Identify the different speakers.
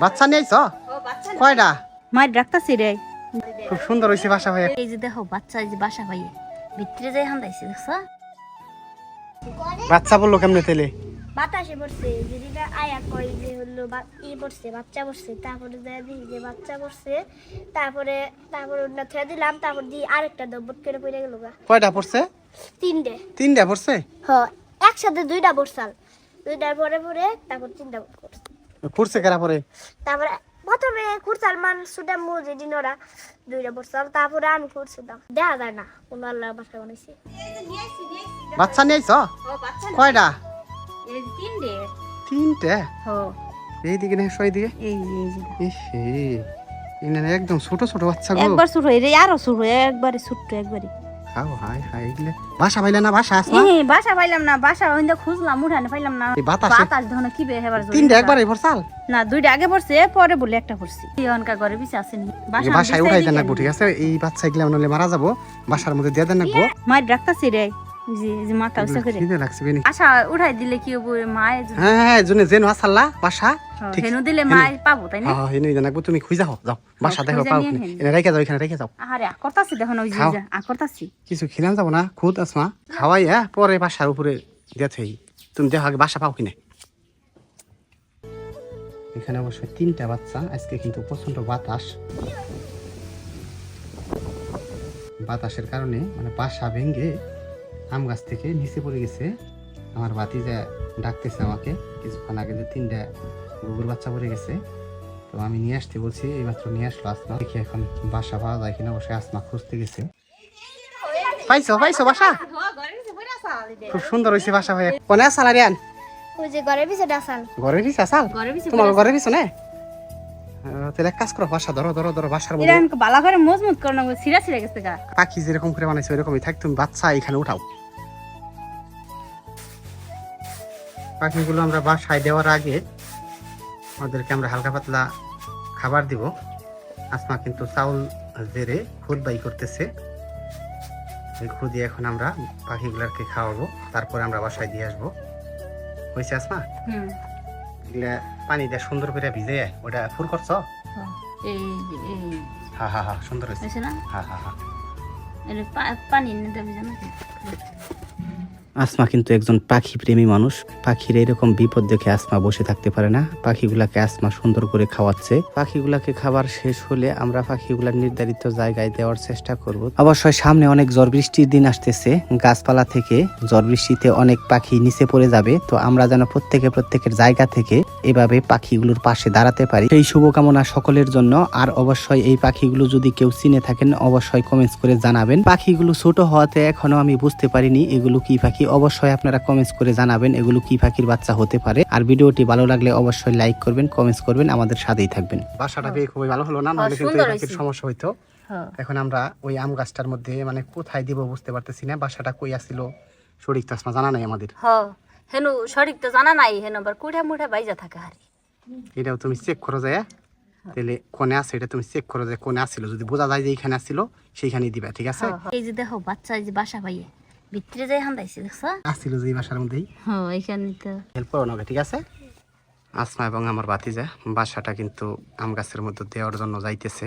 Speaker 1: বাচ্চা নিয়ে আইছ? কয়টা?
Speaker 2: মায়ের ডাক্তারছি রে।
Speaker 1: খুব সুন্দর হয়েছে বাসা ভাই
Speaker 2: এই যে দেখো বাচ্চা এই যে বাসা পাইয়ে ভিতরে যাই হান্দাইছে দেখছ?
Speaker 1: বাচ্চা বলল কেমনে তেলে
Speaker 3: বাতাসে পড়ছে যেটা আয়া কয় যে হলো বা- ই পড়ছে বাচ্চা পড়ছে তারপরে দেখা যে বাচ্চা পড়ছে তারপরে তারপরে ওটা ছেড়ে দিলাম তারপর দিয়ে আরেকটা দব্বট করে পড়ে গেল গা।
Speaker 1: কয়টা পড়ছে?
Speaker 3: তিনটে।
Speaker 1: তিনটা পড়ছে?
Speaker 3: হ একসাথে দুইটা বসাল দুইটার পরে পরে তারপর তিনটা করছে
Speaker 1: পড়ছে কেরা পরে?
Speaker 3: তারপরে প্রথমে কুরসাল মান সুডাম মু যে দিনরা দুইটা বসাল তারপরে আমি কুরছিলাম দেখা যায় না কোন আল্লাহ বাসা বানাইছে।
Speaker 1: বাচ্চা নিয়ে আইছ? কয়টা?
Speaker 2: এই তিনটে।
Speaker 1: তিনটা?
Speaker 2: হো।
Speaker 1: এইদিকে না সই দিকে।
Speaker 2: এই এই
Speaker 1: একদম ছোট ছোট বাচ্চা গো।
Speaker 2: একবার ছোট এই আরও ছোট একবারে ছোট্ট একবারে।
Speaker 1: খাও হাই হাই এগুলো। বাসা পাইলে না বাসা আসমা?
Speaker 2: এই বাসা পাইলাম না বাসা ওইন্দা খুঁজলাম উঠানে পাইলাম না।
Speaker 1: বাতাসে।
Speaker 2: বাতাস কি বে হেবার জোরে
Speaker 1: তিনটা একবারে ভরসাল?
Speaker 2: না দুইটা আগে পড়ছে পরে বলে একটা ঘরে বিছে আসেনি
Speaker 1: বাসায় উঠাই দেন রাখব ঠিক আছে? এই বাচ্চা এগুলো নলে মারা যাব বাসার মধ্যে দিয়ে দেন
Speaker 2: মায়ের ডাক্তার রে। যে যে মাথা উসে করে।
Speaker 1: খিদে লাগছে বেনি।
Speaker 2: আশা উঠাই দিলে কি হব মায়ে
Speaker 1: হ্যাঁ হ্যাঁ জনে জেন আসাল্লা বাসা।
Speaker 2: হ্যাঁ,
Speaker 1: ঠিক।
Speaker 2: হেনু দিলে মায় পাবো তাই না?
Speaker 1: হ্যাঁ হ্যাঁ এনে তুমি যাও। বাসা দেখো
Speaker 2: খুঁজে
Speaker 1: পাও
Speaker 2: নিয়ে
Speaker 1: কিনা।
Speaker 2: নিন।
Speaker 1: এনে রেখে যাও এখানে রেখে যাও।
Speaker 2: আরে করতাছি দেখো না ওই যে
Speaker 1: খাও।
Speaker 2: করতাছি।
Speaker 1: কিছু খিলাম যাব না খুদ আসমা খাওয়াই হ্যাঁ পরে বাসার উপরে তুমি দেখো আগে বাসা পাও কিনা। এখানে অবশ্যই তিনটা বাচ্চা আজকে কিন্তু প্রচণ্ড বাতাস। বাতাসের কারণে মানে বাসা ভেঙে আম গাছ থেকে নিচে পড়ে গেছে। আমার ভাতিজা ডাকতেছে আমাকে কিছুক্ষণ আগে যে তিনটা গুগুর বাচ্চা পড়ে গেছে। তো আমি নিয়ে আসতে বলছি এই মাত্র নিয়ে আসলো আসমা। দেখি এখন বাসা পাওয়া যায় কিনা বসে আসমা খুঁজতে গেছে। পাইছো পাইছো বাসা? খুব সুন্দর হয়েছে বাসা ভাই কোনে আসাল আরিয়ান?
Speaker 3: ওই ঘরের পিছনে আসাল।
Speaker 1: ঘরের তোমার ঘরের পিছ। নে তাহলে কাজ করো বাসা ধরো ধরো ধরো বাসার মধ্যে।
Speaker 2: আমাকে করে মজবুত করে গেছে
Speaker 1: পাখি যেরকম করে বানাইছে ওইরকমই থাক তুমি বাচ্চা এখানে উঠাও। পাখিগুলো আমরা বাসায় দেওয়ার আগে ওদেরকে আমরা হালকা পাতলা খাবার দিব। আসমা কিন্তু চাউল জেরে খুদ বাই করতেছে। ওই খুদ এখন আমরা পাখিগুলোকে খাওয়াবো তারপরে আমরা বাসায় দিয়ে আসব। হয়েছে আসমা? এগুলা পানি দিয়ে সুন্দর করে ভিজে ওটা ফুল করছ?
Speaker 2: হ্যাঁ, এই যে, এই।
Speaker 1: হা হা হা সুন্দর হয়েছে।
Speaker 2: হয়েছে না?
Speaker 1: হা হা হা।
Speaker 2: পানি দেবে জানো কি?
Speaker 1: আসমা কিন্তু একজন পাখি প্রেমী মানুষ। পাখির এরকম বিপদ দেখে আসমা বসে থাকতে পারে না। পাখিগুলাকে আসমা সুন্দর করে খাওয়াচ্ছে। পাখিগুলাকে খাবার শেষ হলে আমরা পাখিগুলা নির্ধারিত জায়গায় দেওয়ার চেষ্টা করব। অবশ্যই সামনে অনেক ঝড় বৃষ্টির দিন আসতেছে। গাছপালা থেকে ঝড় বৃষ্টিতে অনেক পাখি নিচে পড়ে যাবে। তো আমরা যেন প্রত্যেকে প্রত্যেকের জায়গা থেকে এভাবে পাখিগুলোর পাশে দাঁড়াতে পারি। সেই শুভকামনা সকলের জন্য। আর অবশ্যই এই পাখিগুলো যদি কেউ চিনে থাকেন, অবশ্যই কমেন্টস করে জানাবেন। পাখিগুলো ছোট হওয়াতে এখনও আমি বুঝতে পারিনি এগুলো কি পাখি। অবশ্যই আপনারা কমেন্টস করে জানাবেন এগুলো কি পাখির বাচ্চা হতে পারে। আর ভিডিওটি ভালো লাগলে অবশ্যই লাইক করবেন কমেন্টস করবেন আমাদের সাথেই থাকবেন। বাসাটা পেয়ে খুবই ভালো হলো না?
Speaker 2: নাহলে কিন্তু এই পাখির
Speaker 1: সমস্যা হইতো।
Speaker 2: হ্যাঁ।
Speaker 1: এখন আমরা ওই আম গাছটার মধ্যে মানে কোথায় দিব বুঝতে পারতেছি না। বাসাটা কই আসছিল সঠিক তাসমা জানা নাই আমাদের।
Speaker 2: হ হেনু সঠিক তো জানা নাই হেনু আবার কুড়া মুড়া বাইজা থাকে হারি।
Speaker 1: এটাও তুমি চেক করো যায় তাহলে কোনে আছে এটা তুমি চেক করো যে কোনে আসছিল যদি বোঝা যায় যে এইখানে আসছিল সেইখানেই দিবা ঠিক আছে?
Speaker 2: এই যে দেখো বাচ্চা এই যে বাসা পাইয়ে ভিতরে যাই হান্দাইছে দেখছ?
Speaker 1: আসছিল যে বাসার মধ্যেই।
Speaker 2: হ্যাঁ এখানে তো।
Speaker 1: হেল্প করো না ঠিক আছে? আসমা এবং আমার বাতিজা বাসাটা কিন্তু আম গাছের মধ্যে দেওয়ার জন্য যাইতেছে।